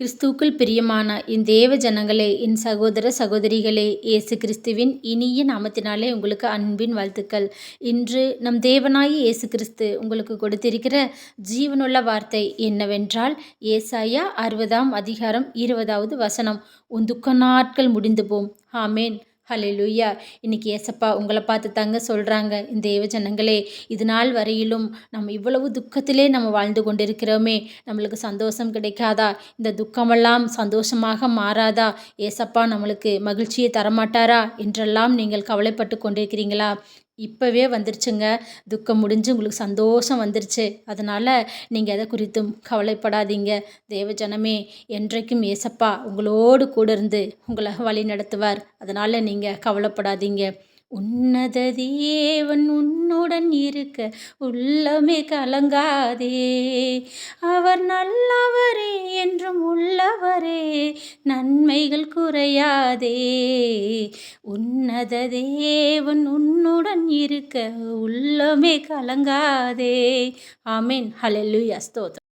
கிறிஸ்துவுக்குள் பிரியமான என் தேவ ஜனங்களே என் சகோதர சகோதரிகளே இயேசு கிறிஸ்துவின் இனிய நாமத்தினாலே உங்களுக்கு அன்பின் வாழ்த்துக்கள். இன்று நம் தேவனாய் இயேசு கிறிஸ்து உங்களுக்கு கொடுத்திருக்கிற ஜீவனுள்ள வார்த்தை என்னவென்றால் ஏசாயா அறுபதாம் அதிகாரம் இருபதாவது வசனம் உன் துக்க நாட்கள் முடிந்து போம். ஆமேன். ஹலெலுயா இன்னைக்கு ஏசப்பா உங்களை பார்த்து தாங்க சொல்கிறாங்க இந்த தேவ ஜனங்களே இது நாள் வரையிலும் நம்ம இவ்வளவு துக்கத்திலே நம்ம வாழ்ந்து கொண்டிருக்கிறோமே. நம்மளுக்கு சந்தோஷம் கிடைக்காதா? இந்த துக்கமெல்லாம் சந்தோஷமாக மாறாதா? ஏசப்பா நம்மளுக்கு மகிழ்ச்சியை தரமாட்டாரா? என்றெல்லாம் நீங்கள் கவலைப்பட்டு கொண்டிருக்கிறீங்களா? இப்போவே வந்துருச்சுங்க. துக்கம் முடிஞ்சு உங்களுக்கு சந்தோஷம் வந்துருச்சு. அதனால் நீங்கள் எதை குறித்தும் கவலைப்படாதீங்க. தேவஜனமே என்றைக்கும் ஏசப்பா உங்களோடு கூட இருந்து உங்களை வழி நடத்துவார். அதனால் நீங்கள் கவலைப்படாதீங்க. உன்னத தேவன் உன்னுடன் இருக்க உள்ளமே கலங்காதே. அவர் நல்லவரே என்றும் உள்ளவரே. நன்மைகள் குறையாதே. உன்னத தேவன் உன் இருக்க உள்ளமே கலங்காதே. ஆமீன். ஹலெல்லு ஸ்தோத்திரம்.